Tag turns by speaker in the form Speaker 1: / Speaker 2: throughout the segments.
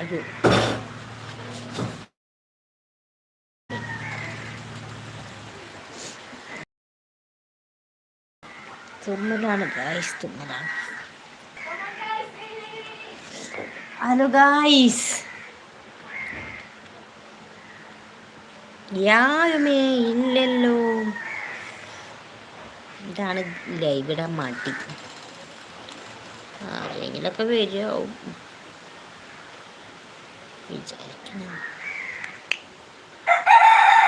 Speaker 1: അയ്യോ. തുമ്മലാണ് ഗായ്സ് തുമ്മലാണ്. ഹലോ ഗായ്സ് യാരുമേ ഇല്ലല്ലോ. ഇതാണ് ലൈവിടെ മാട്ടി ആരെങ്കിലൊക്കെ വരുമാവും വിചാരിക്കണം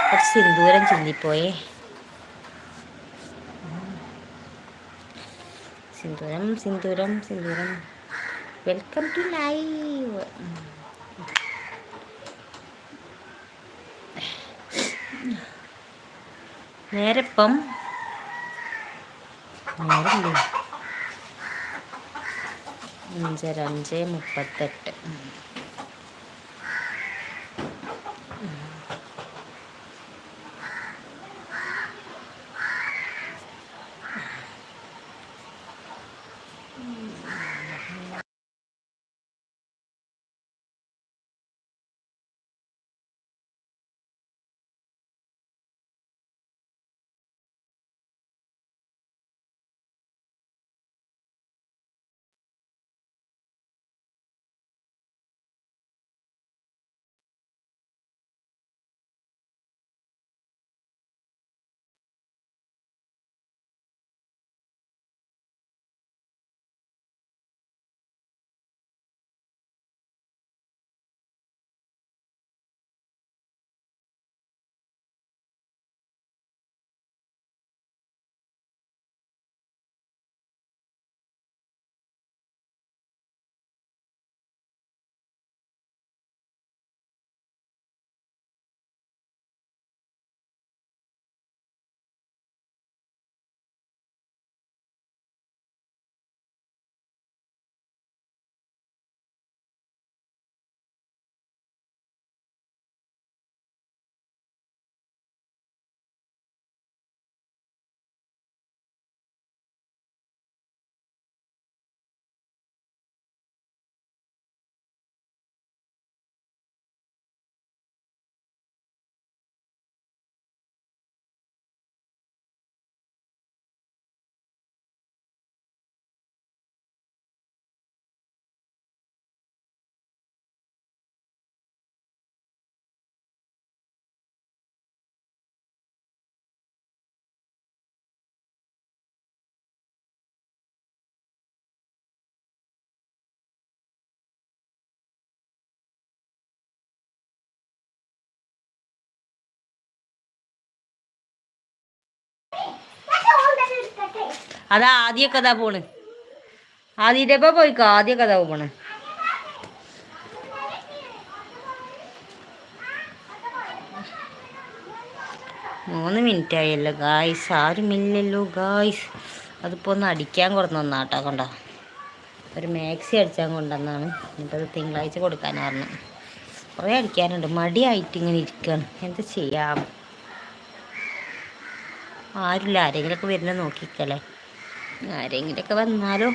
Speaker 1: കുറച്ച് സിന്ദൂരം ചിന്തിപ്പോയേ സിന്ദൂരം സിന്ദൂരം സിന്ദൂരം വെൽക്കം ടു ലൈവ് നേരപ്പം നേരല്ലേ അഞ്ചര അഞ്ച് മുപ്പത്തെട്ട് അതാ ആദ്യ കഥ പോണ്. ആദ്യത്തെ ഇപ്പൊ പോയിക്കോ? ആദ്യ കഥ പോണ്. മൂന്ന് മിനിറ്റ് ആയല്ലോ ഗായ്സ് ആരും ഇല്ലല്ലോ ഗായ്സ് അതിപ്പോ ഒന്ന് അടിക്കാൻ കൊടുത്തു നന്നാട്ടാ കൊണ്ടോ? ഒരു മാക്സി അടിച്ചാൽ കൊണ്ടുവന്നാണ് എന്നിട്ടത് തിങ്കളാഴ്ച കൊടുക്കാൻ പറഞ്ഞു. കുറേ അടിക്കാനുണ്ട്. മടിയായിട്ട് ഇങ്ങനെ ഇരിക്കുകയാണ് എന്താ ചെയ്യാം? ആരില്ല. ആരെങ്കിലുമൊക്കെ വരുന്ന നോക്കിക്കല്ലേ? ആരെങ്കിലുമൊക്കെ വന്നാലോ?